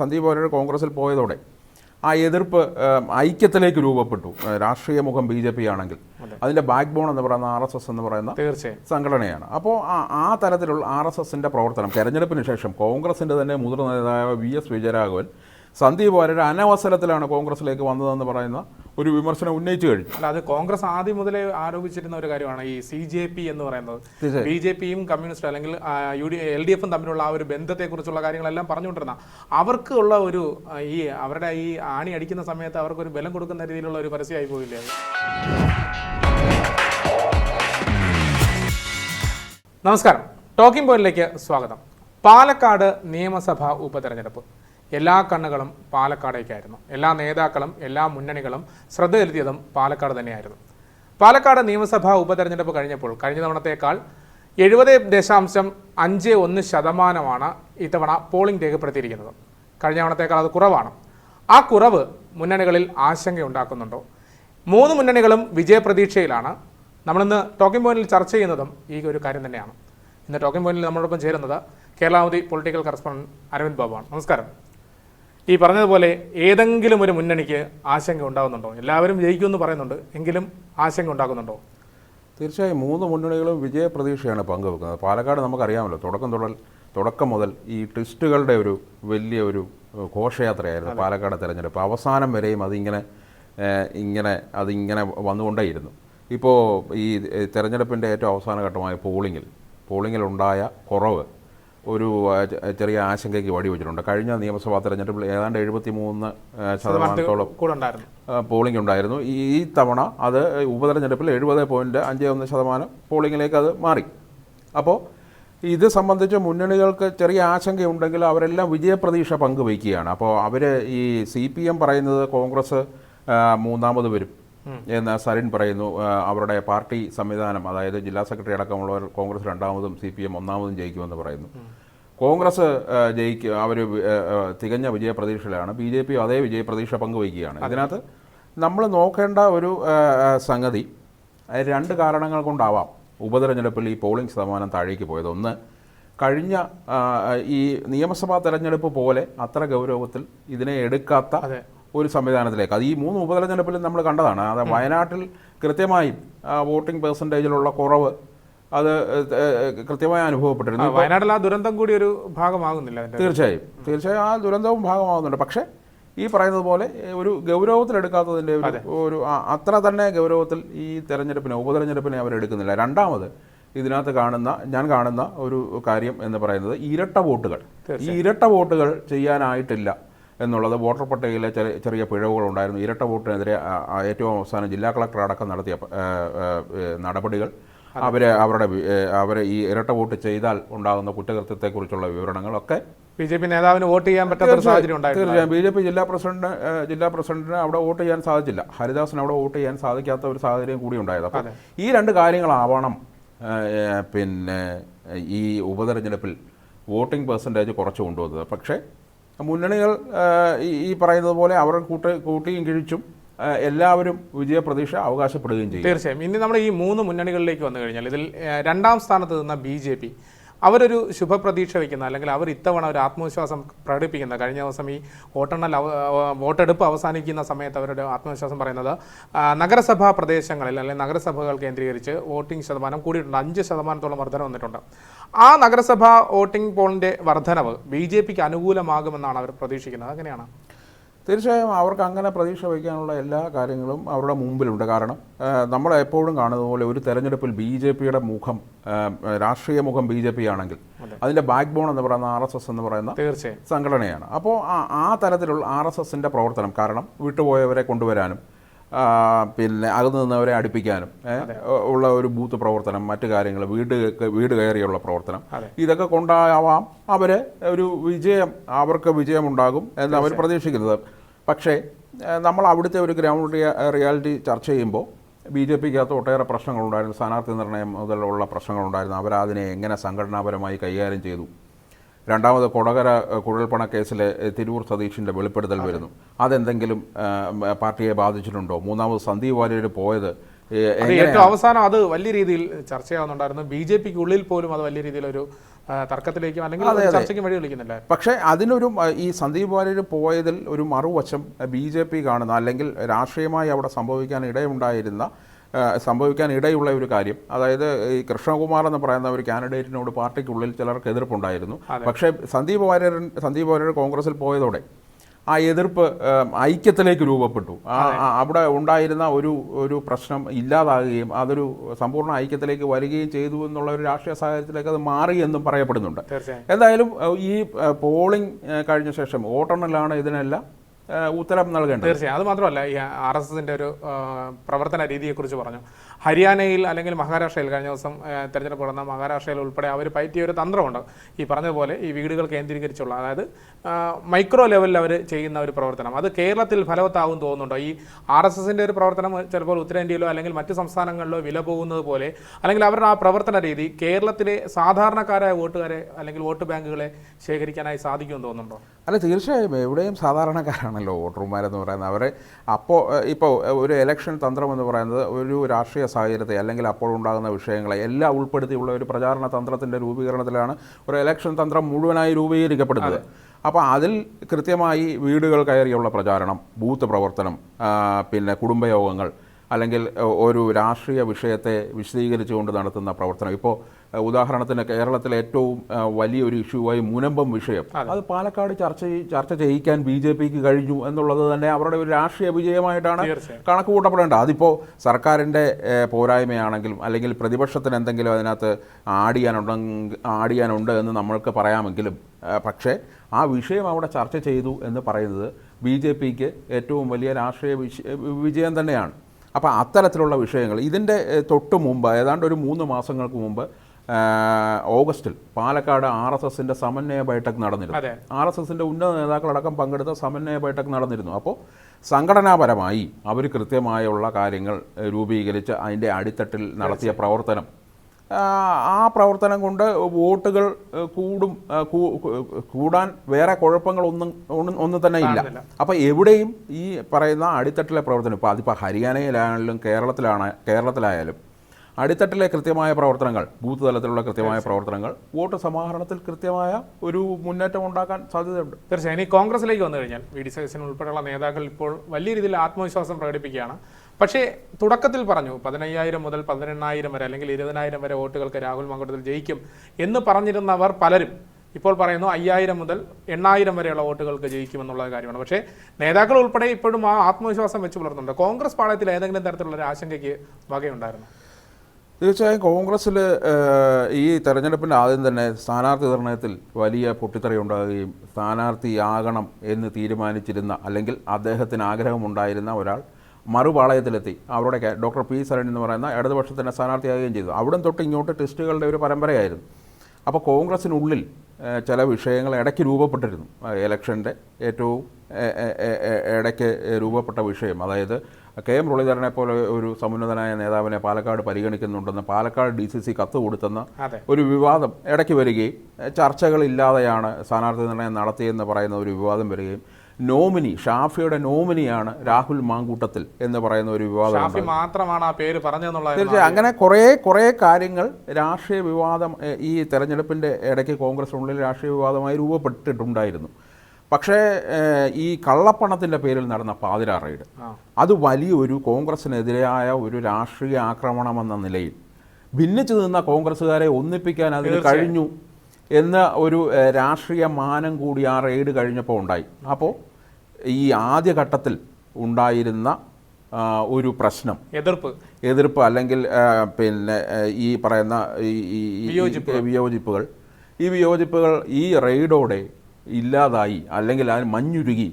സന്ദീപ് വാര്യർ കോൺഗ്രസിൽ പോയതോടെ ആ എതിർപ്പ് ഐക്യത്തിലേക്ക് രൂപപ്പെട്ടു. രാഷ്ട്രീയ മുഖം ബി ജെ പി ആണെങ്കിൽ. അതിന്റെ ബാക്ക് ബോൺ എന്ന് പറയുന്ന ആർ എസ് എസ് എന്ന് പറയുന്ന സംഘടനയാണ്. അപ്പോൾ ആ ആ തരത്തിലുള്ള ആർ എസ് എസിന്റെ പ്രവർത്തനം തെരഞ്ഞെടുപ്പിന് ശേഷം കോൺഗ്രസിന്റെ തന്നെ മുതിർന്ന നേതാവ് വി എസ് വിജയരാഘവൻ സന്ദീപ് വാര്യർ അനവസരത്തിലാണ് കോൺഗ്രസിലേക്ക് വന്നതെന്ന് പറയുന്ന ഒരു വിമർശനം ഉന്നയിച്ചു കഴിഞ്ഞു. അല്ല അത് കോൺഗ്രസ് ആദ്യം മുതലേ ആരോപിച്ചിരുന്ന ഒരു കാര്യമാണ് ഈ സി ജെ പി എന്ന് പറയുന്നത്. ബി ജെ പിയും കമ്മ്യൂണിസ്റ്റ് അല്ലെങ്കിൽ യു ഡി എൽ ഡി എഫും തമ്മിലുള്ള ആ ഒരു ബന്ധത്തെക്കുറിച്ചുള്ള കാര്യങ്ങളെല്ലാം പറഞ്ഞുകൊണ്ടിരുന്ന അവർക്ക് ഉള്ള ഒരു ഈ അവരുടെ ഈ ആണി അടിക്കുന്ന സമയത്ത് അവർക്ക് ഒരു ബലം കൊടുക്കുന്ന രീതിയിലുള്ള ഒരു പരസ്യമായി പോയില്ലേ നമസ്കാരം. ടോക്കിംഗ് പോയിന്റിലേക്ക് സ്വാഗതം. പാലക്കാട് നിയമസഭാ ഉപതെരഞ്ഞെടുപ്പ്. എല്ലാ കണ്ണുകളും പാലക്കാടേക്കായിരുന്നു. എല്ലാ നേതാക്കളും എല്ലാ മുന്നണികളും ശ്രദ്ധ ചെലുത്തിയതും പാലക്കാട് തന്നെയായിരുന്നു. പാലക്കാട് നിയമസഭാ ഉപതെരഞ്ഞെടുപ്പ് കഴിഞ്ഞപ്പോൾ കഴിഞ്ഞ തവണത്തേക്കാൾ എഴുപത് ദശാംശം അഞ്ച് ഒന്ന് ശതമാനമാണ് ഇത്തവണ പോളിംഗ് രേഖപ്പെടുത്തിയിരിക്കുന്നത്. കഴിഞ്ഞ തവണത്തേക്കാൾ അത് കുറവാണ്. ആ കുറവ് മുന്നണികളിൽ ആശങ്കയുണ്ടാക്കുന്നുണ്ടോ? മൂന്ന് മുന്നണികളും വിജയപ്രതീക്ഷയിലാണ്. നമ്മളിന്ന് ടോക്കിംഗ് പോയിന്റിൽ ചർച്ച ചെയ്യുന്നതും ഈ ഒരു കാര്യം തന്നെയാണ്. ഇന്ന് ടോക്കിംഗ് പോയിന്റിൽ നമ്മളോടൊപ്പം ചേരുന്നത് കേരളാവധി പൊളിറ്റിക്കൽ കറസ്പോണ്ടന്റ് അരവിന്ദ് ബാബു ആണ് നമസ്കാരം. ഈ പറഞ്ഞതുപോലെ ഏതെങ്കിലും ഒരു മുന്നണിക്ക് ആശങ്ക ഉണ്ടാകുന്നുണ്ടോ? എല്ലാവരും ജയിക്കുമെന്ന് പറയുന്നുണ്ട്. എങ്കിലും ആശങ്ക ഉണ്ടാകുന്നുണ്ടോ? തീർച്ചയായും മൂന്ന് മുന്നണികളും വിജയപ്രതീക്ഷയാണ് പങ്കുവെക്കുന്നത്. പാലക്കാട് നമുക്കറിയാമല്ലോ തുടക്കം തുടൽ തുടക്കം മുതൽ ഈ ട്വിസ്റ്റുകളുടെ ഒരു വലിയ ഒരു ഘോഷയാത്രയായിരുന്നു പാലക്കാട് തെരഞ്ഞെടുപ്പ്. അവസാനം വരെയും അതിങ്ങനെ ഇങ്ങനെ അതിങ്ങനെ വന്നുകൊണ്ടേയിരുന്നു. ഇപ്പോൾ ഈ തെരഞ്ഞെടുപ്പിന്റെ ഏറ്റവും അവസാന ഘട്ടമായ പോളിങ്ങിൽ പോളിങ്ങിലുണ്ടായ കുറവ് ഒരു ചെറിയ ആശങ്കയ്ക്ക് വഴിവെച്ചിട്ടുണ്ട് കഴിഞ്ഞ നിയമസഭാ തെരഞ്ഞെടുപ്പിൽ ഏതാണ്ട് എഴുപത്തി മൂന്ന് ശതമാനത്തോളം പോളിംഗ് ഉണ്ടായിരുന്നു. ഈ തവണ അത് ഉപതെരഞ്ഞെടുപ്പിൽ എഴുപത് പോയിന്റ് അഞ്ച് ഒന്ന് ശതമാനം പോളിങ്ങിലേക്ക് അത് മാറി. അപ്പോൾ ഇത് സംബന്ധിച്ച് മുന്നണികൾക്ക് ചെറിയ ആശങ്കയുണ്ടെങ്കിൽ അവരെല്ലാം വിജയപ്രതീക്ഷ പങ്കുവയ്ക്കുകയാണ്. അപ്പോൾ അവർ ഈ സി പി എം പറയുന്നത് കോൺഗ്രസ് മൂന്നാമത് വരും. എന്ന് സരിൻ പറയുന്നു. അവരുടെ പാർട്ടി സംവിധാനം അതായത് ജില്ലാ സെക്രട്ടറി അടക്കമുള്ളവർ കോൺഗ്രസ് രണ്ടാമതും സി പി എം ഒന്നാമതും ജയിക്കുമെന്ന് പറയുന്നു. കോൺഗ്രസ് ജയിക്കുക അവർ തികഞ്ഞ വിജയപ്രതീക്ഷയിലാണ്. ബി ജെ പി അതേ വിജയപ്രതീക്ഷ പങ്കുവയ്ക്കുകയാണ്. അതിനകത്ത് നമ്മൾ നോക്കേണ്ട ഒരു സംഗതി രണ്ട് കാരണങ്ങൾ കൊണ്ടാവാം ഉപതെരഞ്ഞെടുപ്പിൽ ഈ പോളിംഗ് ശതമാനം താഴേക്ക് പോയത്. ഒന്ന് കഴിഞ്ഞ ഈ നിയമസഭാ തെരഞ്ഞെടുപ്പ് പോലെ അത്ര ഗൗരവത്തിൽ ഇതിനെ എടുക്കാത്ത. ഒരു സംവിധാനത്തിലേക്ക്. അത് ഈ മൂന്ന് ഉപതെരഞ്ഞെടുപ്പിലും നമ്മൾ കണ്ടതാണ്. അത് വയനാട്ടിൽ കൃത്യമായും വോട്ടിംഗ് പെർസെന്റേജിലുള്ള കുറവ് അത് കൃത്യമായി അനുഭവപ്പെട്ടിരുന്നു. വയനാട്ടിൽ ആ ദുരന്തം കൂടി ഒരു ഭാഗമാകുന്നില്ല തീർച്ചയായും. തീർച്ചയായും ആ ദുരന്തവും ഭാഗമാകുന്നുണ്ട്. പക്ഷേ ഈ പറയുന്നത് പോലെ ഒരു ഗൗരവത്തിലെടുക്കാത്തതിന്റെ ഒരു അത്ര തന്നെ ഗൗരവത്തിൽ ഈ തെരഞ്ഞെടുപ്പിനെ ഉപതെരഞ്ഞെടുപ്പിനെ അവരെടുക്കുന്നില്ല രണ്ടാമത് ഇതിനകത്ത് കാണുന്ന ഞാൻ കാണുന്ന ഒരു കാര്യം എന്ന് പറയുന്നത് ഇരട്ട വോട്ടുകൾ. ഈ ഇരട്ട വോട്ടുകൾ ചെയ്യാനായിട്ടില്ല. എന്നുള്ളത് വോട്ടർ പട്ടികയിലെ ചെറിയ ചെറിയ പിഴവുകളുണ്ടായിരുന്നു. ഇരട്ട വോട്ടിനെതിരെ ഏറ്റവും അവസാനം ജില്ലാ കളക്ടർ അടക്കം നടത്തിയ നടപടികൾ. അവരെ അവരുടെ അവരെ ഈ ഇരട്ട വോട്ട് ചെയ്താൽ ഉണ്ടാകുന്ന കുറ്റകൃത്യത്തെക്കുറിച്ചുള്ള വിവരണങ്ങളൊക്കെ ബി ജെ പി നേതാവിന് വോട്ട് ചെയ്യാൻ പറ്റാത്ത സാഹചര്യം തീർച്ചയായും. ബി ജെ പി ജില്ലാ പ്രസിഡന്റ് ജില്ലാ പ്രസിഡന്റിന് അവിടെ വോട്ട് ചെയ്യാൻ സാധിച്ചില്ല. ഹരിദാസിന് അവിടെ വോട്ട് ചെയ്യാൻ സാധിക്കാത്ത ഒരു സാഹചര്യം കൂടി ഉണ്ടായത് അപ്പോൾ ഈ രണ്ട് കാര്യങ്ങളാവണം പിന്നെ ഈ ഉപതെരഞ്ഞെടുപ്പിൽ വോട്ടിംഗ് പെർസെന്റേജ് കുറച്ച് കൊണ്ടുവന്നത്. പക്ഷേ മുന്നണികൾ ഈ- പറയുന്നത് പോലെ അവർ കൂട്ട് കൂട്ടിയും കിഴിച്ചും എല്ലാവരും വിജയപ്രതീക്ഷ അവകാശപ്പെടുകയും ചെയ്യും. തീർച്ചയായും. ഇനി നമ്മൾ ഈ മൂന്ന് മുന്നണികളിലേക്ക് വന്നു കഴിഞ്ഞാൽ ഇതിൽ രണ്ടാം സ്ഥാനത്ത് നിന്ന ബി ജെ പി അവരൊരു ശുഭപ്രതീക്ഷ വയ്ക്കുന്ന അല്ലെങ്കിൽ അവർ ഇത്തവണ ഒരു ആത്മവിശ്വാസം പ്രകടിപ്പിക്കുന്ന കഴിഞ്ഞ ദിവസം ഈ വോട്ടെണ്ണൽ വോട്ടെടുപ്പ് അവസാനിക്കുന്ന സമയത്ത് അവരുടെ ആത്മവിശ്വാസം പറയുന്നത് നഗരസഭാ പ്രദേശങ്ങളിൽ അല്ലെങ്കിൽ നഗരസഭകൾ കേന്ദ്രീകരിച്ച് വോട്ടിംഗ് ശതമാനം കൂടിയിട്ടുണ്ട്. അഞ്ച് ശതമാനത്തോളം വർധന വന്നിട്ടുണ്ട്. ആ നഗരസഭാ വോട്ടിംഗ് പോളിന്റെ വർധനവ് ബി ജെ പിക്ക് അനുകൂലമാകുമെന്നാണ് അവർ പ്രതീക്ഷിക്കുന്നത്. അങ്ങനെയാണ് തീർച്ചയായും അവർക്ക് അങ്ങനെ പ്രതീക്ഷ വയ്ക്കാനുള്ള എല്ലാ കാര്യങ്ങളും അവരുടെ മുമ്പിലുണ്ട്. കാരണം നമ്മൾ എപ്പോഴും കാണുന്ന പോലെ ഒരു തെരഞ്ഞെടുപ്പിൽ ബി ജെ പിയുടെ മുഖം രാഷ്ട്രീയ മുഖം ബി ജെ പി ആണെങ്കിൽ അതിന്റെ ബാക്ക് ബോൺ എന്ന് പറയുന്ന ആർ എസ് എസ് എന്ന് പറയുന്ന സംഘടനയാണ്. അപ്പോൾ ആ ആ തരത്തിലുള്ള ആർ എസ് എസിന്റെ പ്രവർത്തനം കാരണം വിട്ടുപോയവരെ കൊണ്ടുവരാനും പിന്നെ അകന്നു നിന്നവരെ അടുപ്പിക്കാനും ഉള്ള ഒരു ബൂത്ത് പ്രവർത്തനം മറ്റു കാര്യങ്ങൾ വീട് വീട് കയറിയുള്ള പ്രവർത്തനം ഇതൊക്കെ കൊണ്ടാവാം അവർ ഒരു വിജയം അവർക്ക് വിജയമുണ്ടാകും എന്ന് അവർ പ്രതീക്ഷിക്കുന്നത്. പക്ഷേ നമ്മൾ അവിടുത്തെ ഒരു ഗ്രൗണ്ട് റിയ റിയാലിറ്റി ചർച്ച ചെയ്യുമ്പോൾ ബി ജെ പിക്കകത്ത് ഒട്ടേറെ പ്രശ്നങ്ങളുണ്ടായിരുന്നു. സ്ഥാനാർത്ഥി നിർണയം മുതലുള്ള പ്രശ്നങ്ങളുണ്ടായിരുന്നു. അവരതിനെ എങ്ങനെ സംഘടനാപരമായി കൈകാര്യം ചെയ്തു? രണ്ടാമത് കൊടകര കുഴൽപ്പണ കേസിലെ തിരൂർ സതീഷിന്റെ വെളിപ്പെടുത്തൽ വരുന്നു. അതെന്തെങ്കിലും പാർട്ടിയെ ബാധിച്ചിട്ടുണ്ടോ? മൂന്നാമത് സന്ദീപ് വാര്യർ പോയത് ഏറ്റവും അവസാനം അത് വലിയ രീതിയിൽ ചർച്ചയാവുന്നുണ്ടായിരുന്നു ബി ജെ പിക്ക് ഉള്ളിൽ പോലും അത് വലിയ രീതിയിലൊരു തർക്കത്തിലേക്കും അല്ലെങ്കിൽ ചർച്ചയ്ക്ക് വഴി വിളിക്കുന്നില്ല പക്ഷേ അതിനൊരു ഈ സന്ദീപ് വാര്യർ പോയതിൽ ഒരു മറുവശം ബി ജെ പി കാണുന്ന അല്ലെങ്കിൽ രാഷ്ട്രീയമായി അവിടെ സംഭവിക്കാൻ ഇടയുണ്ടായിരുന്ന സംഭവിക്കാൻ ഇടയുള്ള ഒരു കാര്യം. അതായത് ഈ കൃഷ്ണകുമാർ എന്ന് പറയുന്ന ഒരു കാൻഡിഡേറ്റിനോട് പാർട്ടിക്കുള്ളിൽ ചിലർക്ക് എതിർപ്പുണ്ടായിരുന്നു പക്ഷേ സന്ദീപ് വാര്യർ സന്ദീപ് വാര്യർ കോൺഗ്രസിൽ പോയതോടെ ആ എതിർപ്പ് ഐക്യത്തിലേക്ക് രൂപപ്പെട്ടു. അവിടെ ഉണ്ടായിരുന്ന ഒരു ഒരു പ്രശ്നം ഇല്ലാതാകുകയും അതൊരു സമ്പൂർണ ഐക്യത്തിലേക്ക് വരികയും ചെയ്തു എന്നുള്ള ഒരു രാഷ്ട്രീയ സാഹചര്യത്തിലേക്ക് അത് മാറി എന്നും പറയപ്പെടുന്നുണ്ട്. എന്തായാലും ഈ പോളിംഗ് കഴിഞ്ഞ ശേഷം വോട്ടെണ്ണലാണ് ഇതിനെല്ലാം ഉത്തരം നൽകേണ്ടത്. തീർച്ചയായും. അത് മാത്രമല്ല ഈ ആർ എസ് എസിന്റെ ഒരു പ്രവർത്തന പ്രവർത്തന രീതിയെക്കുറിച്ച് പറഞ്ഞു. ഹരിയാനയിൽ അല്ലെങ്കിൽ മഹാരാഷ്ട്രയിൽ കഴിഞ്ഞ ദിവസം തെരഞ്ഞെടുപ്പ് നടന്ന മഹാരാഷ്ട്രയിൽ ഉൾപ്പെടെ അവർ പയറ്റിയ ഒരു തന്ത്രമുണ്ട്. ഈ പറഞ്ഞതുപോലെ ഈ വീടുകൾ കേന്ദ്രീകരിച്ചുള്ള അതായത് മൈക്രോ ലെവലിൽ അവർ ചെയ്യുന്ന ഒരു പ്രവർത്തനം. അത് കേരളത്തിൽ ഫലവത്താവും തോന്നുന്നുണ്ടോ? ഈ ആർ എസ് എസിന്റെ ഒരു പ്രവർത്തനം ചിലപ്പോൾ ഉത്തരേന്ത്യയിലോ അല്ലെങ്കിൽ മറ്റ് സംസ്ഥാനങ്ങളിലോ വില പോകുന്നത് പോലെ അല്ലെങ്കിൽ അവരുടെ ആ പ്രവർത്തന രീതി കേരളത്തിലെ സാധാരണക്കാരായ വോട്ടുകാരെ അല്ലെങ്കിൽ വോട്ട് ബാങ്കുകളെ ശേഖരിക്കാനായി സാധിക്കുമെന്ന് തോന്നുന്നുണ്ടോ? അല്ല തീർച്ചയായും എവിടെയും സാധാരണക്കാരാണല്ലോ വോട്ടർമാരെന്ന് പറയുന്നത്. അവരെ അപ്പോൾ ഇപ്പോൾ ഒരു എലക്ഷൻ തന്ത്രം എന്ന് പറയുന്നത് ഒരു രാഷ്ട്രീയ സാഹചര്യത്തെ അല്ലെങ്കിൽ അപ്പോൾ ഉണ്ടാകുന്ന വിഷയങ്ങളെ എല്ലാം ഉൾപ്പെടുത്തിയുള്ള ഒരു പ്രചാരണ തന്ത്രത്തിന്റെ രൂപീകരണത്തിലാണ് ഒരു ഇലക്ഷൻ തന്ത്രം മുഴുവനായി രൂപീകരിക്കപ്പെടുന്നത്. അപ്പോൾ അതിൽ കൃത്യമായി വീടുകൾ കയറിയുള്ള പ്രചാരണം ബൂത്ത് പ്രവർത്തനം പിന്നെ കുടുംബയോഗങ്ങൾ അല്ലെങ്കിൽ ഒരു രാഷ്ട്രീയ വിഷയത്തെ വിശദീകരിച്ചുകൊണ്ട് നടത്തുന്ന പ്രവർത്തനം. ഇപ്പോൾ ഉദാഹരണത്തിന് കേരളത്തിലെ ഏറ്റവും വലിയൊരു ഇഷ്യൂവായി മുനമ്പം വിഷയം. അത്. പാലക്കാട് ചർച്ച ചർച്ച ചെയ്യിക്കാൻ ബി ജെ പിക്ക് കഴിഞ്ഞു എന്നുള്ളത് തന്നെ അവരുടെ ഒരു രാഷ്ട്രീയ വിജയമായിട്ടാണ്. കണക്ക് കൂട്ടപ്പെടേണ്ടത്. അതിപ്പോൾ സർക്കാരിന്റെ പോരായ്മയാണെങ്കിലും അല്ലെങ്കിൽ പ്രതിപക്ഷത്തിന് എന്തെങ്കിലും അതിനകത്ത് ആടിയാനുണ്ടെങ്കിൽ ആടിയാനുണ്ട് എന്ന് നമ്മൾക്ക് പറയാമെങ്കിലും പക്ഷേ ആ വിഷയം അവിടെ ചർച്ച ചെയ്തു എന്ന് പറയുന്നത് ബി ജെ പിക്ക് ഏറ്റവും വലിയ രാഷ്ട്രീയ വിജയം തന്നെയാണ്. അപ്പോൾ അത്തരത്തിലുള്ള വിഷയങ്ങൾ. ഇതിന്റെ തൊട്ട് മുമ്പ് ഏതാണ്ട് ഒരു മൂന്ന് മാസങ്ങൾക്ക് മുമ്പ് ഓഗസ്റ്റിൽ പാലക്കാട് ആർ എസ് എസിന്റെ സമന്വയ ബൈഠക് നടന്നിരുന്നു. ആർ എസ് എസിന്റെ ഉന്നത നേതാക്കളടക്കം പങ്കെടുത്ത സമന്വയ ബൈഠക് നടന്നിരുന്നു. അപ്പോൾ സംഘടനാപരമായി അവർ കൃത്യമായുള്ള കാര്യങ്ങൾ രൂപീകരിച്ച് അതിന്റെ അടിത്തട്ടിൽ നടത്തിയ പ്രവർത്തനം ആ, പ്രവർത്തനം കൊണ്ട് വോട്ടുകൾ കൂടും കൂടാൻ വേറെ കുഴപ്പങ്ങൾ ഒന്നും ഒന്നും തന്നെ ഇല്ല. അപ്പൊ അപ്പോൾ എവിടെയും ഈ പറയുന്ന അടിത്തട്ടിലെ പ്രവർത്തനം ഇപ്പോൾ അതിപ്പോൾ ഹരിയാനയിലാണെങ്കിലും കേരളത്തിലാണ് കേരളത്തിലായാലും അടിത്തട്ടിലെ കൃത്യമായ പ്രവർത്തനങ്ങൾ ബൂത്ത് തലത്തിലുള്ള കൃത്യമായ പ്രവർത്തനങ്ങൾ വോട്ട് സമാഹരണത്തിൽ കൃത്യമായ ഒരു മുന്നേറ്റം ഉണ്ടാക്കാൻ സാധ്യതയുണ്ട്. തീർച്ചയായും. ഇനി കോൺഗ്രസിലേക്ക് വന്നു കഴിഞ്ഞാൽ വി ഡി സതീശൻ ഉൾപ്പെടെയുള്ള നേതാക്കൾ ഇപ്പോൾ വലിയ രീതിയിൽ ആത്മവിശ്വാസം പ്രകടിപ്പിക്കുകയാണ്. പക്ഷേ തുടക്കത്തിൽ പറഞ്ഞു പതിനയ്യായിരം മുതൽ പതിനെണ്ണായിരം വരെ അല്ലെങ്കിൽ ഇരുപതിനായിരം വരെ വോട്ടുകൾക്ക് രാഹുൽ മങ്കുടത്തിൽ ജയിക്കും എന്ന് പറഞ്ഞിരുന്നവർ പലരും ഇപ്പോൾ പറയുന്നു അയ്യായിരം മുതൽ എണ്ണായിരം വരെയുള്ള വോട്ടുകൾക്ക് ജയിക്കുമെന്നുള്ള കാര്യമാണ്. പക്ഷേ നേതാക്കൾ ഉൾപ്പെടെ ഇപ്പോഴും ആ ആത്മവിശ്വാസം വെച്ച് പുലർത്തുന്നുണ്ട്. കോൺഗ്രസ് പാളയത്തിൽ ഏതെങ്കിലും തരത്തിലുള്ള ഒരു ആശങ്കയ്ക്ക് വകയുണ്ടായിരുന്നു? തീർച്ചയായും കോൺഗ്രസ്സിൽ ഈ തെരഞ്ഞെടുപ്പിന്റെ ആദ്യം തന്നെ സ്ഥാനാർത്ഥി നിർണയത്തിൽ വലിയ പൊട്ടിത്തെറി ഉണ്ടാകുകയും സ്ഥാനാർത്ഥിയാകണം എന്ന് തീരുമാനിച്ചിരുന്ന അല്ലെങ്കിൽ അദ്ദേഹത്തിന് ആഗ്രഹമുണ്ടായിരുന്ന ഒരാൾ മറുപാളയത്തിലെത്തി. അവരുടെ ഡോക്ടർ പി സരൺ എന്ന് പറയുന്ന ഇടതുപക്ഷത്തിന്റെ സ്ഥാനാർത്ഥിയാകുകയും ചെയ്തു. അവിടെ തൊട്ട് ഇങ്ങോട്ട് ടെസ്റ്റുകളുടെ ഒരു പരമ്പരയായിരുന്നു. അപ്പോൾ കോൺഗ്രസ്സിനുള്ളിൽ ചില വിഷയങ്ങൾ ഇടയ്ക്ക് രൂപപ്പെട്ടിരുന്നു. ഇലക്ഷന്റെ ഏറ്റവും ഇടയ്ക്ക് രൂപപ്പെട്ട വിഷയം. അതായത് കെ എം മുരളീധരനെ പോലെ ഒരു സമുന്നതനായ നേതാവിനെ പാലക്കാട് പരിഗണിക്കുന്നുണ്ടെന്ന് പാലക്കാട് ഡി സി സി കത്ത് കൊടുത്തെന്ന ഒരു വിവാദം ഇടയ്ക്ക് വരികയും ചർച്ചകളില്ലാതെയാണ് സ്ഥാനാർത്ഥി നിർണയം നടത്തിയെന്ന് പറയുന്ന ഒരു വിവാദം വരികയും നോമിനി ഷാഫിയുടെ നോമിനിയാണ് രാഹുൽ മാങ്കൂട്ടത്തിൽ എന്ന് പറയുന്ന ഒരു വിവാദം ഷാഫി മാത്രമാണ് ആ പേര് പറഞ്ഞു തീർച്ചയായും അങ്ങനെ കുറേ കുറേ കാര്യങ്ങൾ രാഷ്ട്രീയ വിവാദം ഈ തെരഞ്ഞെടുപ്പിന്റെ ഇടയ്ക്ക് കോൺഗ്രസിനുള്ളിൽ രാഷ്ട്രീയ വിവാദമായി രൂപപ്പെട്ടിട്ടുണ്ടായിരുന്നു. പക്ഷേ ഈ കള്ളപ്പണത്തിന്റെ പേരിൽ നടന്ന പാതിരാ റെയ്ഡ്. അത് വലിയൊരു കോൺഗ്രസിനെതിരായ ഒരു രാഷ്ട്രീയ ആക്രമണമെന്ന നിലയിൽ ഭിന്നിച്ചു നിന്ന കോൺഗ്രസ്സുകാരെ ഒന്നിപ്പിക്കാൻ അതിന് കഴിഞ്ഞു എന്ന ഒരു രാഷ്ട്രീയ മാനം കൂടി ആ റെയ്ഡ് കഴിഞ്ഞപ്പോൾ ഉണ്ടായി. അപ്പോൾ ഈ ആദ്യഘട്ടത്തിൽ ഉണ്ടായിരുന്ന ഒരു പ്രശ്നം. എതിർപ്പ്. എതിർപ്പ് അല്ലെങ്കിൽ പിന്നെ ഈ പറയുന്ന ഈ വിയോജിപ്പുകൾ. ഈ വിയോജിപ്പുകൾ ഈ റെയ്ഡോടെ ഇല്ലാതായി അല്ലെങ്കിൽ അതിന് മഞ്ഞുരുകി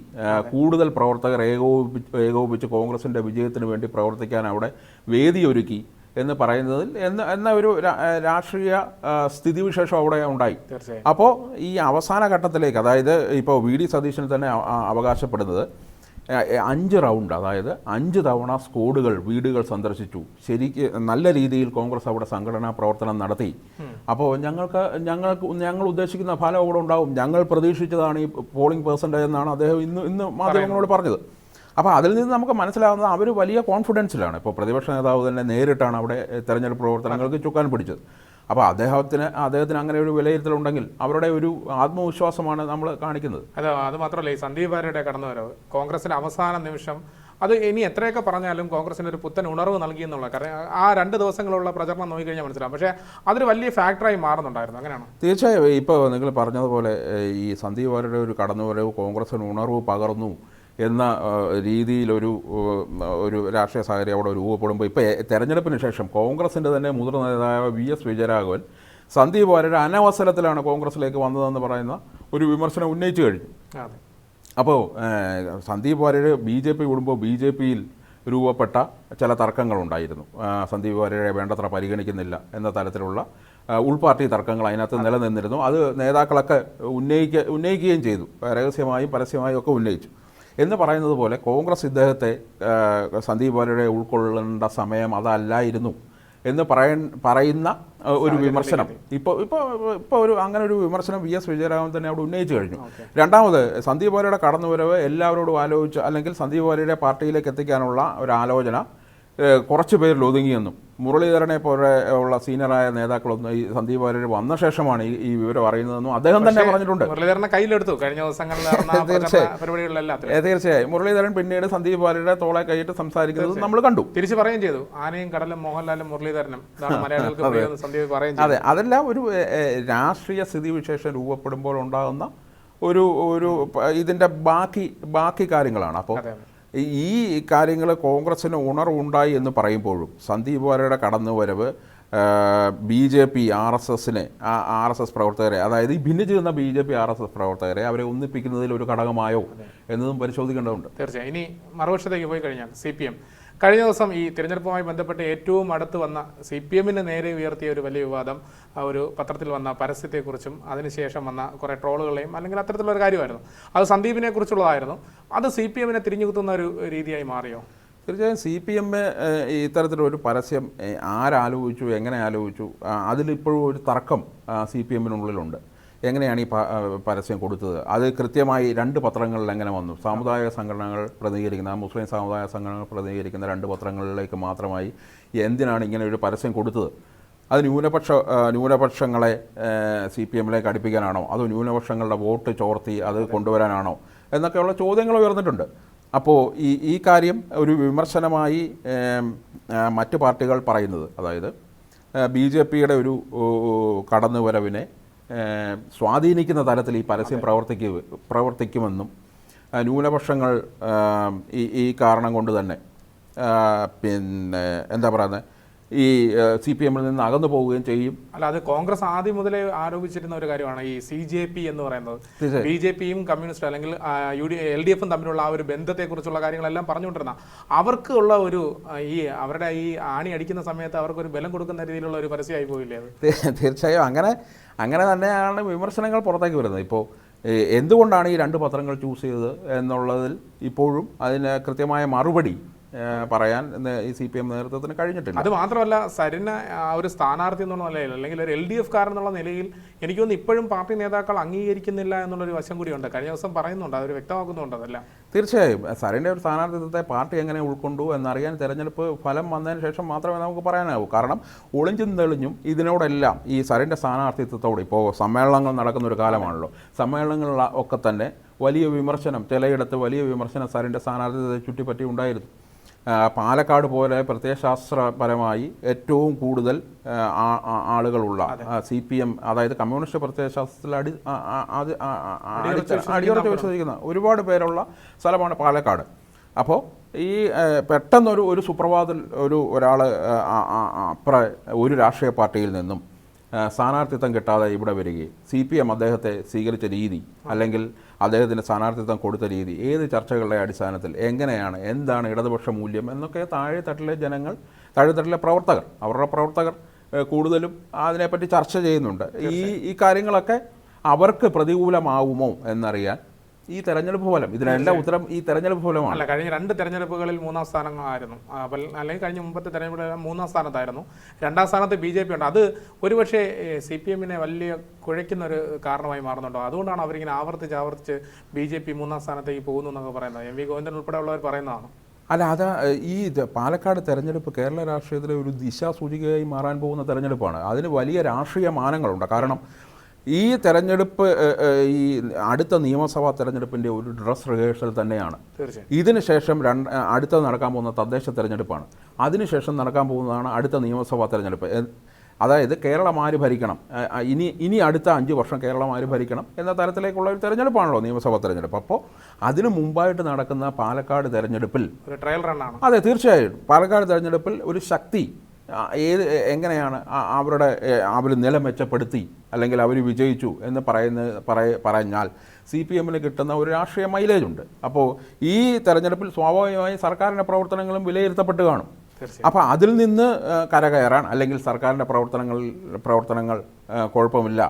കൂടുതൽ പ്രവർത്തകർ ഏകോപിപ്പിച്ച് ഏകോപിപ്പിച്ച് കോൺഗ്രസിന്റെ വിജയത്തിന് വേണ്ടി പ്രവർത്തിക്കാൻ അവിടെ വേദിയൊരുക്കി. എന്ന് പറയുന്നതിൽ എന്ന എന്ന ഒരു രാഷ്ട്രീയ സ്ഥിതിവിശേഷം അവിടെ ഉണ്ടായി. അപ്പോൾ ഈ അവസാന ഘട്ടത്തിലേക്ക് അതായത് ഇപ്പോൾ വി ഡി സതീശൻ തന്നെ അവകാശപ്പെടുന്നത് അഞ്ച് റൗണ്ട് അതായത് അഞ്ച് തവണ സ്കോഡുകൾ വീടുകൾ സന്ദർശിച്ചു. ശരിക്ക് നല്ല രീതിയിൽ കോൺഗ്രസ് അവിടെ സംഘടനാ പ്രവർത്തനം നടത്തി. അപ്പോൾ ഞങ്ങൾക്ക് ഞങ്ങൾക്ക് ഞങ്ങൾ ഉദ്ദേശിക്കുന്ന ഫലം അവിടെ ഉണ്ടാവും. ഞങ്ങൾ പ്രതീക്ഷിച്ചതാണ് ഈ പോളിംഗ് പേഴ്സന്റേജ് എന്നാണ് അദ്ദേഹം ഇന്ന് ഇന്ന് മാധ്യമങ്ങളോട് പറഞ്ഞത്. അപ്പോൾ അതിൽ നിന്ന് നമുക്ക് മനസ്സിലാവുന്നത് അവർ വലിയ കോൺഫിഡൻസിലാണ്. ഇപ്പോൾ പ്രതിപക്ഷ നേതാവ് തന്നെ നേരിട്ടാണ് അവിടെ തെരഞ്ഞെടുപ്പ് പ്രവർത്തനങ്ങൾക്ക് ചുക്കാൻ പിടിച്ചത്. അപ്പോൾ അദ്ദേഹത്തിന് അദ്ദേഹത്തിന് അങ്ങനെ ഒരു വിലയിരുത്തലുണ്ടെങ്കിൽ അവരുടെ ഒരു ആത്മവിശ്വാസമാണ് നമ്മൾ കാണിക്കുന്നത്. അല്ല അത് മാത്രമല്ല ഈ സന്ദീപ് വാര്യയുടെ കടന്നുവരവ് കോൺഗ്രസിന്റെ അവസാന നിമിഷം അത് ഇനി എത്രയൊക്കെ പറഞ്ഞാലും കോൺഗ്രസിന് ഒരു പുത്തൻ ഉണർവ് നൽകി എന്നുള്ള കാരണം ആ രണ്ട് ദിവസങ്ങളുള്ള പ്രചരണം നോക്കിക്കഴിഞ്ഞാൽ മനസ്സിലാവും. പക്ഷേ അതൊരു വലിയ ഫാക്ടറായി മാറുന്നുണ്ടായിരുന്നു. അങ്ങനെയാണ്? തീർച്ചയായും. ഇപ്പോൾ നിങ്ങൾ പറഞ്ഞതുപോലെ ഈ സന്ദീപ് വാര്യരുടെ ഒരു കടന്നുവരവ് കോൺഗ്രസിന് ഉണർവ് പകർന്നു. എന്ന രീതിയിലൊരു ഒരു രാഷ്ട്രീയ സാഹചര്യം അവിടെ രൂപപ്പെടുമ്പോൾ ഇപ്പോൾ തെരഞ്ഞെടുപ്പിന് ശേഷം കോൺഗ്രസിന്റെ തന്നെ മുതിർന്ന നേതാവ് വി എസ് വിജയരാഘവൻ സന്ദീപ് വാര്യയുടെ അനവസരത്തിലാണ് കോൺഗ്രസിലേക്ക് വന്നതെന്ന് പറയുന്ന ഒരു വിമർശനം ഉന്നയിച്ചു കഴിഞ്ഞു. അപ്പോൾ Sandeep Warrier B J P വിടുമ്പോൾ ബി ജെ പിയിൽ രൂപപ്പെട്ട ചില തർക്കങ്ങളുണ്ടായിരുന്നു സന്ദീപ് വാര്യരെ വേണ്ടത്ര പരിഗണിക്കുന്നില്ല എന്ന തരത്തിലുള്ള ഉൾപാർട്ടി തർക്കങ്ങൾ അതിനകത്ത് നിലനിന്നിരുന്നു. അത് നേതാക്കളൊക്കെ ഉന്നയിക്ക ഉന്നയിക്കുകയും ചെയ്തു. രഹസ്യമായും പരസ്യമായും ഒക്കെ ഉന്നയിച്ചു. എന്ന് പറയുന്നത് പോലെ കോൺഗ്രസ് ഇദ്ദേഹത്തെ സന്ദീപ് വാര്യരെ ഉൾക്കൊള്ളേണ്ട സമയം അതല്ലായിരുന്നു എന്ന് പറയ പറയുന്ന ഒരു വിമർശനം. ഇപ്പോൾ ഇപ്പോൾ ഇപ്പോൾ ഒരു അങ്ങനെ ഒരു വിമർശനം വി എസ് വിജയരാഘവൻ തന്നെ അവിടെ ഉന്നയിച്ചു കഴിഞ്ഞു. രണ്ടാമത് സന്ദീപ് വാര്യയുടെ കടന്നുവരവ് എല്ലാവരോടും ആലോചിച്ച് അല്ലെങ്കിൽ സന്ദീപ് വാര്യയുടെ പാർട്ടിയിലേക്ക് എത്തിക്കാനുള്ള ഒരു ആലോചന കുറച്ച് പേരിൽ ഒതുങ്ങിയെന്നും മുരളീധരനെ പോലെ ഉള്ള സീനിയറായ നേതാക്കളൊന്നും ഈ സന്ദീപ് വാര്യർ വന്ന ശേഷമാണ് ഈ ഈ വിവരം അറിയുന്നതെന്നും അദ്ദേഹം തന്നെ പറഞ്ഞിട്ടുണ്ട്. മുരളീധരനെ കയ്യിലെടുത്തു. കഴിഞ്ഞ ദിവസങ്ങളിൽ തീർച്ചയായും. മുരളീധരൻ പിന്നീട് സന്ദീപ് വാര്യരുടെ തോളെ കൈയിട്ട് സംസാരിക്കുന്നത് നമ്മൾ കണ്ടു. തിരിച്ചു പറയുകയും ചെയ്തു. ആനയും കടലും മോഹൻലാലും മുരളീധരനും സന്ദീപ് അതെ. അതെല്ലാം ഒരു രാഷ്ട്രീയ സ്ഥിതിവിശേഷം രൂപപ്പെടുമ്പോൾ ഉണ്ടാകുന്ന ഒരു ഒരു ഇതിന്റെ ബാക്കി ബാക്കി കാര്യങ്ങളാണ്. അപ്പോൾ. ഈ കാര്യങ്ങൾ കോൺഗ്രസിന് ഉണർവുണ്ടായി എന്ന് പറയുമ്പോഴും സന്ദീപ് വാര്യയുടെ കടന്നുവരവ് B J P R S എസിനെ ആർ എസ് എസ് പ്രവർത്തകരെ അതായത് ഈ ഭിന്നിച്ചു നിന്ന B J P R S S പ്രവർത്തകരെ അവരെ ഒന്നിപ്പിക്കുന്നതിൽ ഒരു ഘടകമായോ എന്നതും പരിശോധിക്കേണ്ടതുണ്ട്. തീർച്ചയായും. ഇനി മറുവശത്തേക്ക് പോയി കഴിഞ്ഞാൽ സി പി എം. കഴിഞ്ഞ ദിവസം ഈ തിരഞ്ഞെടുപ്പുമായി ബന്ധപ്പെട്ട് ഏറ്റവും അടുത്ത് വന്ന സി പി എമ്മിന് നേരെ ഉയർത്തിയ ഒരു വലിയ വിവാദം ഒരു പത്രത്തിൽ വന്ന പരസ്യത്തെക്കുറിച്ചും അതിനുശേഷം വന്ന കുറേ ട്രോളുകളെയും അല്ലെങ്കിൽ അത്തരത്തിലുള്ള ഒരു കാര്യമായിരുന്നു. അത് സന്ദീപിനെ കുറിച്ചുള്ളതായിരുന്നു അത് സി പി എമ്മിനെ തിരിഞ്ഞുകുത്തുന്ന ഒരു രീതിയായി മാറിയോ? തീർച്ചയായും സി പി എം ഇത്തരത്തിലൊരു പരസ്യം ആരാലോചിച്ചു എങ്ങനെ ആലോചിച്ചു അതിലിപ്പോഴും ഒരു തർക്കം സി പി എമ്മിനുള്ളിലുണ്ട് എങ്ങനെയാണ് ഈ പരസ്യം കൊടുത്തത്? അത് കൃത്യമായി രണ്ട് പത്രങ്ങളിൽ എങ്ങനെ വന്നു? സാമുദായിക സംഘടനകൾ പ്രതികരിക്കുന്ന മുസ്ലിം സാമുദായിക സംഘടനകൾ പ്രതികരിക്കുന്ന രണ്ട് പത്രങ്ങളിലേക്ക് മാത്രമായി എന്തിനാണ് ഇങ്ങനെ ഒരു പരസ്യം കൊടുത്തത്? അത് ന്യൂനപക്ഷ ന്യൂനപക്ഷങ്ങളെ സി പി എമ്മിലേക്ക് അടുപ്പിക്കാനാണോ? അതോ ന്യൂനപക്ഷങ്ങളുടെ വോട്ട് ചോർത്തി അത് കൊണ്ടുവരാനാണോ? എന്നൊക്കെയുള്ള ചോദ്യങ്ങൾ ഉയർന്നിട്ടുണ്ട്. അപ്പോൾ ഈ ഈ കാര്യം ഒരു വിമർശനമായി മറ്റു പാർട്ടികൾ പറയുന്നത്. അതായത് ബി ജെ പിയുടെ ഒരു കടന്നുവരവിനെ സ്വാധീനിക്കുന്ന തരത്തിൽ ഈ പരസ്യം പ്രവർത്തിക്കു പ്രവർത്തിക്കുമെന്നും ന്യൂനപക്ഷങ്ങൾ ഈ ഈ കാരണം കൊണ്ട് തന്നെ പിന്നെ എന്താ പറയുന്നത് ഈ സി പി എമ്മിൽ നിന്ന് അകന്നു പോവുകയും ചെയ്യും. അല്ല അത് കോൺഗ്രസ് ആദ്യം മുതലേ ആരോപിച്ചിരുന്ന ഒരു കാര്യമാണ് ഈ സി ജെ പി എന്ന് പറയുന്നത്. ബി ജെ പിയും കമ്മ്യൂണിസ്റ്റ് അല്ലെങ്കിൽ യു ഡി എൽ ഡി എഫും തമ്മിലുള്ള ആ ഒരു ബന്ധത്തെക്കുറിച്ചുള്ള കാര്യങ്ങളെല്ലാം പറഞ്ഞുകൊണ്ടിരുന്ന അവർക്ക് ഉള്ള ഒരു ഈ അവരുടെ ഈ ആണി അടിക്കുന്ന സമയത്ത് അവർക്ക് ഒരു ബലം കൊടുക്കുന്ന രീതിയിലുള്ള ഒരു പരസ്യമായി പോയില്ലേ അത് തീർച്ചയായും. അങ്ങനെ അങ്ങനെ തന്നെയാണ് വിമർശനങ്ങൾ പുറത്തേക്ക് വരുന്നത്. ഇപ്പോൾ എന്തുകൊണ്ടാണ് ഈ രണ്ട് പത്രങ്ങൾ ചൂസ് ചെയ്തത് എന്നുള്ളതിൽ ഇപ്പോഴും അതിന് കൃത്യമായ മറുപടി പറയാൻ ഈ സി പി എം നേതൃത്വത്തിന് കഴിഞ്ഞിട്ടില്ല. അത് മാത്രമല്ല സരിന ഒരു സ്ഥാനാർത്ഥി എന്നുള്ള നിലയിൽ അല്ലെങ്കിൽ ഒരു എൽ ഡി എഫ് കാരൻ എന്നുള്ള നിലയിൽ എനിക്ക് ഇപ്പോഴും പാർട്ടി നേതാക്കൾ അംഗീകരിക്കുന്നില്ല എന്നുള്ളൊരു വശം കൂടിയുണ്ട്. കഴിഞ്ഞ ദിവസം പറയുന്നുണ്ട് അവർ വ്യക്തമാക്കുന്നുണ്ട് അതെല്ലാം. തീർച്ചയായും. സരിന്റെ ഒരു സ്ഥാനാർത്ഥിത്വത്തെ പാർട്ടി എങ്ങനെ ഉൾക്കൊണ്ടു എന്നറിയാൻ തെരഞ്ഞെടുപ്പ് ഫലം വന്നതിന് ശേഷം മാത്രമേ നമുക്ക് പറയാനാവൂ കാരണം ഒളിഞ്ചും തെളിഞ്ഞും ഇതിനോടെല്ലാം ഈ സരിന്റെ സ്ഥാനാർത്ഥിത്വത്തോട് ഇപ്പോൾ സമ്മേളനങ്ങൾ നടക്കുന്ന ഒരു കാലമാണല്ലോ. സമ്മേളനങ്ങളിൽ ഒക്കെ തന്നെ വലിയ വിമർശനം ചിലയിടത്ത് വലിയ വിമർശനം സരിന്റെ സ്ഥാനാർത്ഥിത്വത്തെ ചുറ്റിപ്പറ്റി ഉണ്ടായിരുന്നു. പാലക്കാട് പോലെ പ്രത്യയശാസ്ത്രപരമായി ഏറ്റവും കൂടുതൽ ആളുകളുള്ള സി പി എം അതായത് കമ്മ്യൂണിസ്റ്റ് പ്രത്യയശാസ്ത്രത്തിൽ അടി അടിയുറച്ച് വിശ്വസിക്കുന്ന ഒരുപാട് പേരുള്ള സ്ഥലമാണ് പാലക്കാട്. അപ്പോൾ ഈ പെട്ടെന്നൊരു ഒരു സുപ്രഭാതത്തിൽ ഒരു ഒരാൾ അപ്ര ഒരു രാഷ്ട്രീയ പാർട്ടിയിൽ നിന്നും സ്ഥാനാർത്ഥിത്വം കിട്ടാതെ ഇവിടെ വരികയും സി പി എം അദ്ദേഹത്തെ സ്വീകരിച്ച രീതി അല്ലെങ്കിൽ അദ്ദേഹത്തിന് സ്ഥാനാർത്ഥിത്വം കൊടുത്ത രീതി ഏത് ചർച്ചകളുടെ അടിസ്ഥാനത്തിൽ എങ്ങനെയാണ് എന്താണ് ഇടതുപക്ഷ മൂല്യം എന്നൊക്കെ താഴെത്തട്ടിലെ ജനങ്ങൾ താഴെത്തട്ടിലെ പ്രവർത്തകർ അവരുടെ പ്രവർത്തകർ കൂടുതലും അതിനെപ്പറ്റി ചർച്ച ചെയ്യുന്നുണ്ട്. ഈ ഈ കാര്യങ്ങളൊക്കെ അവർക്ക് പ്രതികൂലമാവുമോ എന്നറിയാൻ ഈ തെരഞ്ഞെടുപ്പ് ഫലം. ഇതിനെല്ലാം ഉത്തരം ഈ തെരഞ്ഞെടുപ്പ് ഫലമാണ്. അല്ല കഴിഞ്ഞ രണ്ട് തെരഞ്ഞെടുപ്പുകളിൽ മൂന്നാം സ്ഥാനങ്ങളായിരുന്നു. അല്ലെങ്കിൽ കഴിഞ്ഞ മുമ്പത്തെ തെരഞ്ഞെടുപ്പിൽ മൂന്നാം സ്ഥാനത്തായിരുന്നു. രണ്ടാം സ്ഥാനത്ത് ബി ജെ പി ഉണ്ട്. അത് ഒരുപക്ഷെ സി പി എമ്മിനെ വലിയ കുഴയ്ക്കുന്ന ഒരു കാരണമായി മാറുന്നുണ്ടോ? അതുകൊണ്ടാണ് അവരിങ്ങനെ ആവർത്തിച്ച് ആവർത്തിച്ച് ബി ജെ പി മൂന്നാം സ്ഥാനത്തേക്ക് പോകുന്നു എന്നൊക്കെ പറയുന്നത്. എം വി ഗോവിന്ദൻ ഉൾപ്പെടെയുള്ളവർ പറയുന്നതാണ്. അല്ല അത് ഈ പാലക്കാട് തെരഞ്ഞെടുപ്പ് കേരള രാഷ്ട്രീയത്തിലെ ഒരു ദിശാസൂചികയായി മാറാൻ പോകുന്ന തെരഞ്ഞെടുപ്പാണ്. അതിന് വലിയ രാഷ്ട്രീയ മാനങ്ങളുണ്ട്. കാരണം ഈ തെരഞ്ഞെടുപ്പ് ഈ അടുത്ത നിയമസഭാ തെരഞ്ഞെടുപ്പിന്റെ ഒരു ഡ്രസ് റിഹേഴ്സൽ തന്നെയാണ്. ഇതിനുശേഷം രണ്ട് അടുത്ത നടക്കാൻ പോകുന്ന തദ്ദേശ തെരഞ്ഞെടുപ്പാണ്. അതിനുശേഷം നടക്കാൻ പോകുന്നതാണ് അടുത്ത നിയമസഭാ തെരഞ്ഞെടുപ്പ്. അതായത് കേരളം ആര് ഭരിക്കണം ഇനി ഇനി അടുത്ത അഞ്ച് വർഷം കേരളം ആര് ഭരിക്കണം എന്ന തരത്തിലേക്കുള്ള ഒരു തെരഞ്ഞെടുപ്പാണല്ലോ നിയമസഭാ തെരഞ്ഞെടുപ്പ്. അപ്പോൾ അതിനു മുമ്പായിട്ട് നടക്കുന്ന പാലക്കാട് തെരഞ്ഞെടുപ്പിൽ ട്രയൽ റണ്ണാണ്. അതെ തീർച്ചയായും. പാലക്കാട് തെരഞ്ഞെടുപ്പിൽ ഒരു ശക്തി ഏത് എങ്ങനെയാണ് അവരുടെ അവർ നില മെച്ചപ്പെടുത്തി അല്ലെങ്കിൽ അവർ വിജയിച്ചു എന്ന് പറയുന്ന പറയ പറഞ്ഞാൽ സി പി എമ്മിന് കിട്ടുന്ന ഒരു രാഷ്ട്രീയ മൈലേജ് ഉണ്ട്. അപ്പോൾ ഈ തെരഞ്ഞെടുപ്പിൽ സ്വാഭാവികമായും സർക്കാരിന്റെ പ്രവർത്തനങ്ങളും വിലയിരുത്തപ്പെട്ട് കാണും. അപ്പോൾ അതിൽ നിന്ന് കരകയറാൻ അല്ലെങ്കിൽ സർക്കാരിന്റെ പ്രവർത്തനങ്ങൾ പ്രവർത്തനങ്ങൾ കുഴപ്പമില്ല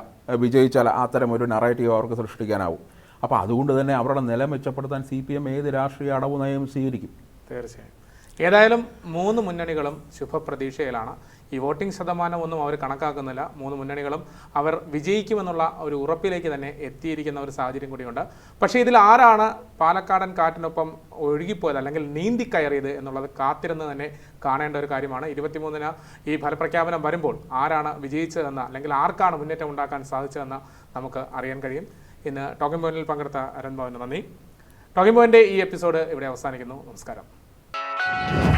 വിജയിച്ചാൽ അത്തരം ഒരു നറേറ്റീവ് അവർക്ക് സൃഷ്ടിക്കാനാവും. അപ്പോൾ അതുകൊണ്ട് തന്നെ അവരുടെ നില മെച്ചപ്പെടുത്താൻ സി പി എം ഏത് രാഷ്ട്രീയ അടവ് നയം സ്വീകരിക്കും. തീർച്ചയായും. ഏതായാലും മൂന്ന് മുന്നണികളും ശുഭപ്രതീക്ഷയിലാണ്. ഈ വോട്ടിംഗ് ശതമാനം ഒന്നും അവർ കണക്കാക്കുന്നില്ല. മൂന്ന് മുന്നണികളും അവർ വിജയിക്കുമെന്നുള്ള ഒരു ഉറപ്പിലേക്ക് തന്നെ എത്തിയിരിക്കുന്ന ഒരു സാഹചര്യം കൂടിയുണ്ട്. പക്ഷേ ഇതിൽ ആരാണ് പാലക്കാടൻ കാറ്റിനൊപ്പം ഒഴുകിപ്പോയത് അല്ലെങ്കിൽ നീന്തിക്കയറിയത് എന്നുള്ളത് കാത്തിരുന്ന് തന്നെ കാണേണ്ട ഒരു കാര്യമാണ്. ഇരുപത്തിമൂന്നിന് ഈ ഫലപ്രഖ്യാപനം വരുമ്പോൾ ആരാണ് വിജയിച്ചതെന്ന് അല്ലെങ്കിൽ ആർക്കാണ് മുന്നേറ്റം ഉണ്ടാക്കാൻ സാധിച്ചതെന്ന് നമുക്ക് അറിയാൻ കഴിയും. ഇന്ന് ടോക്കിംഗ് പോയിന്റിൽ പങ്കെടുത്ത അരൺ ഭവന് നന്ദി. ടോക്കിംഗ് പോയിന്റ് ഈ എപ്പിസോഡ് ഇവിടെ അവസാനിക്കുന്നു. നമസ്കാരം. Yeah.